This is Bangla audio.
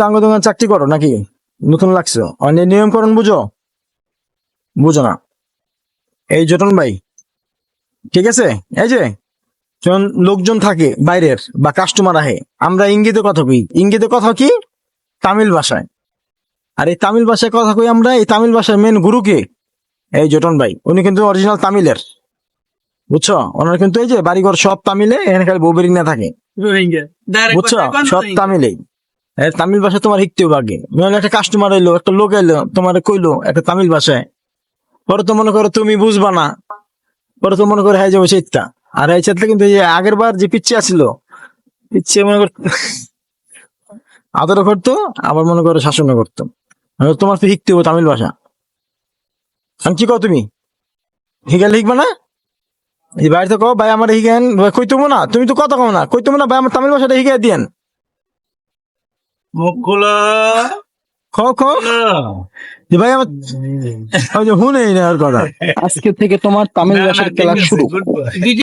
টাঙ্গ দোকান চাকরি করো নাকি? নতুন লাগছো। অনেক নিয়মকরণ বুঝো? বুঝো না। এই জটন ভাই ঠিক আছে? এই যে যখন লোকজন থাকে বাইরের বা কাস্টমার আহে আমরা ইঙ্গিতে কথা কই। ইঙ্গিতে কথা কি? তামিল ভাষায়। আর এই তামিল ভাষায় কথা কই আমরা? এই তামিল ভাষার মেন গুরু কে? এই জটন ভাই। উনি কিন্তু অরিজিনাল তামিলের। বুঝছ? ওনার কিন্তু এই যে বাড়িঘর সব তামিলে এখানে খালি বৌবেরিং না থাকে। বুঝছ? সব তামিলেই। তামিল ভাষা তোমার শিখতে হবে আগে নইলে একটা কাস্টমার এলো, একটা লোক এলো, তোমার কইলো একটা তামিল ভাষায়। পরে তো মনে করো তুমি বুঝবা না। পরে তো মনে করো হ্যাঁ যাব সেইটা। আর এই চাইতে কিন্তু আগের বার যে পিচ্ছে আসছিল পিচ্ছে মনে কর আদরও করতো, আবার মনে করো শাসনও করতো। তোমার তো শিখতে হবে তামিল ভাষা। আমি কি কও তুমি? হিগালে শিখবা না? এই বাড়িতে কও, ভাই আমার হিগেন কইতবো না, তুমি তো কথা কও না কইতবো না, ভাই আমার তামিল ভাষাটা শিখাই দিয়েন। মুখ খোলা খ। খ যে ভাই আমার ওই যে না আর কথা। আজকে থেকে তোমার তামিল ভাষার ক্লাস শুরু।